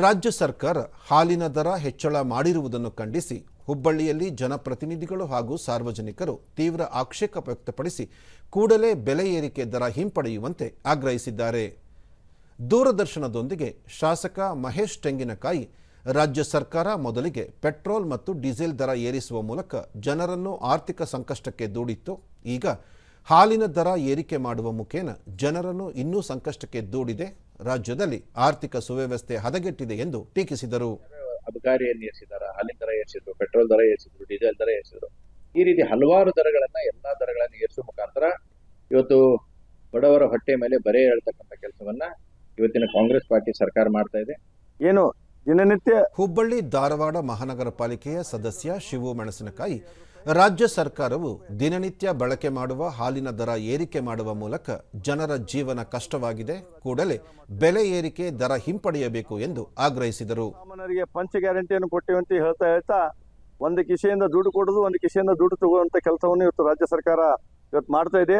ರಾಜ್ಯ ಸರ್ಕಾರ ಹಾಲಿನ ದರ ಹೆಚ್ಚಳ ಮಾಡಿರುವುದನ್ನು ಖಂಡಿಸಿ ಹುಬ್ಬಳ್ಳಿಯಲ್ಲಿ ಜನಪ್ರತಿನಿಧಿಗಳು ಹಾಗೂ ಸಾರ್ವಜನಿಕರು ತೀವ್ರ ಆಕ್ಷೇಪ ವ್ಯಕ್ತಪಡಿಸಿ ಕೂಡಲೇ ಬೆಲೆ ಏರಿಕೆ ದರ ಹಿಂಪಡೆಯುವಂತೆ ಆಗ್ರಹಿಸಿದ್ದಾರೆ. ದೂರದರ್ಶನದೊಂದಿಗೆ ಶಾಸಕ ಮಹೇಶ್ ತೆಂಗಿನಕಾಯಿ ರಾಜ್ಯ ಸರ್ಕಾರ ಮೊದಲಿಗೆ ಪೆಟ್ರೋಲ್ ಮತ್ತು ಡೀಸೆಲ್ ದರ ಏರಿಸುವ ಮೂಲಕ ಜನರನ್ನು ಆರ್ಥಿಕ ಸಂಕಷ್ಟಕ್ಕೆ ದೂಡಿತ್ತು. ಈಗ ಹಾಲಿನ ದರ ಏರಿಕೆ ಮಾಡುವ ಮುಖೇನ ಜನರನ್ನು ಇನ್ನೂ ಸಂಕಷ್ಟಕ್ಕೆ ದೂಡಿದೆ. ರಾಜ್ಯದಲ್ಲಿ ಆರ್ಥಿಕ ಸುವ್ಯವಸ್ಥೆ ಹದಗೆಟ್ಟಿದೆ ಎಂದು ಟೀಕಿಸಿದರು. ಅಬಕಾರಿಯನ್ನು ಏರಿಸಿದಾರ ಹಾಲಿನ ದರ ಏರಿಸಿದ್ರು ಪೆಟ್ರೋಲ್ ದರ ಏರಿಸಿದ್ರು ಡೀಸೆಲ್ ದರ ಏರಿಸಿದ್ರು. ಈ ರೀತಿ ಹಲವಾರು ದರಗಳನ್ನ ಎಲ್ಲಾ ದರಗಳನ್ನು ಏರಿಸುವ ಮುಖಾಂತರ ಇವತ್ತು ಬಡವರ ಹೊಟ್ಟೆ ಮೇಲೆ ಬರೆ ಹೇಳ್ತಕ್ಕಂಥ ಕೆಲಸವನ್ನ ಇವತ್ತಿನ ಕಾಂಗ್ರೆಸ್ ಪಾರ್ಟಿ ಸರ್ಕಾರ ಮಾಡ್ತಾ ಇದೆ. ಏನು ದಿನನಿತ್ಯ ಹುಬ್ಬಳ್ಳಿ ಧಾರವಾಡ ಮಹಾನಗರ ಪಾಲಿಕೆಯ ಸದಸ್ಯ ಶಿವು ಮೆಣಸಿನಕಾಯಿ ರಾಜ್ಯ ಸರ್ಕಾರವು ದಿನನಿತ್ಯ ಬಳಕೆ ಮಾಡುವ ಹಾಲಿನ ದರ ಏರಿಕೆ ಮಾಡುವ ಮೂಲಕ ಜನರ ಜೀವನ ಕಷ್ಟವಾಗಿದೆ. ಕೂಡಲೇ ಬೆಲೆ ಏರಿಕೆ ದರ ಹಿಂಪಡೆಯಬೇಕು ಎಂದು ಆಗ್ರಹಿಸಿದರು. ಸಾಮಾನ್ಯರಿಗೆ ಪಂಚ ಗ್ಯಾರಂಟಿಯನ್ನು ಕೊಟ್ಟಿವಿ ಅಂತ ಹೇಳ್ತಾ ಹೇಳ್ತಾ ಒಂದು ಕಿಸೆಯಿಂದ ದುಡ್ಡು ಕೊಡೋದು ಒಂದು ಕಿಸೆಯಿಂದ ದುಡ್ಡು ತಗೊಳ್ಳುವಂತ ಕೆಲಸವನ್ನು ಇವತ್ತು ರಾಜ್ಯ ಸರ್ಕಾರ ಇವತ್ತು ಮಾಡ್ತಾ ಇದೆ.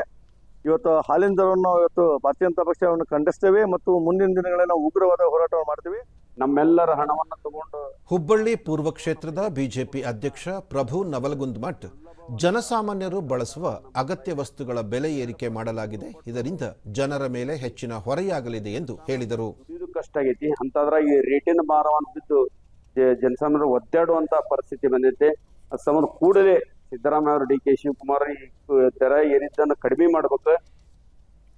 ಇವತ್ತು ಹಾಲಿನ ದರವನ್ನು ಇವತ್ತು ಭಾರತೀಯ ಜನತಾ ಪಕ್ಷವನ್ನು ಖಂಡಿಸ್ತೇವೆ ಮತ್ತು ಮುಂದಿನ ದಿನಗಳಲ್ಲಿ ನಾವು ಉಗ್ರವಾದ ಹೋರಾಟವನ್ನು ಮಾಡ್ತೀವಿ. ನಮ್ಮೆಲ್ಲರ ಹಣವನ್ನು ತಗೊಂಡು ಹುಬ್ಬಳ್ಳಿ ಪೂರ್ವ ಕ್ಷೇತ್ರದ ಬಿಜೆಪಿ ಅಧ್ಯಕ್ಷ ಪ್ರಭು ನವಲಗುಂದ್ ಜನಸಾಮಾನ್ಯರು ಬಳಸುವ ಅಗತ್ಯ ವಸ್ತುಗಳ ಬೆಲೆ ಏರಿಕೆ ಮಾಡಲಾಗಿದೆ. ಇದರಿಂದ ಜನರ ಮೇಲೆ ಹೆಚ್ಚಿನ ಹೊರೆಯಾಗಲಿದೆ ಎಂದು ಹೇಳಿದರು. ಇದು ಕಷ್ಟ ಆಗೈತಿ. ಅಂತದ್ರಾಗ ಈ ರೇಟಿನ ಜ- ಜನಸಾಮಾನ್ಯರು ಒದ್ದಾಡುವಂತ ಪರಿಸ್ಥಿತಿ ಬಂದೈತೆ. ಅದ್ ಸಂಬಂಧ ಕೂಡಲೇ ಸಿದ್ದರಾಮಯ್ಯ ಅವರು ಡಿ ಕೆ ಶಿವಕುಮಾರ್ ಈ ದರ ಏರಿದ್ದನ್ನು ಕಡಿಮೆ ಮಾಡ್ಬೇಕು.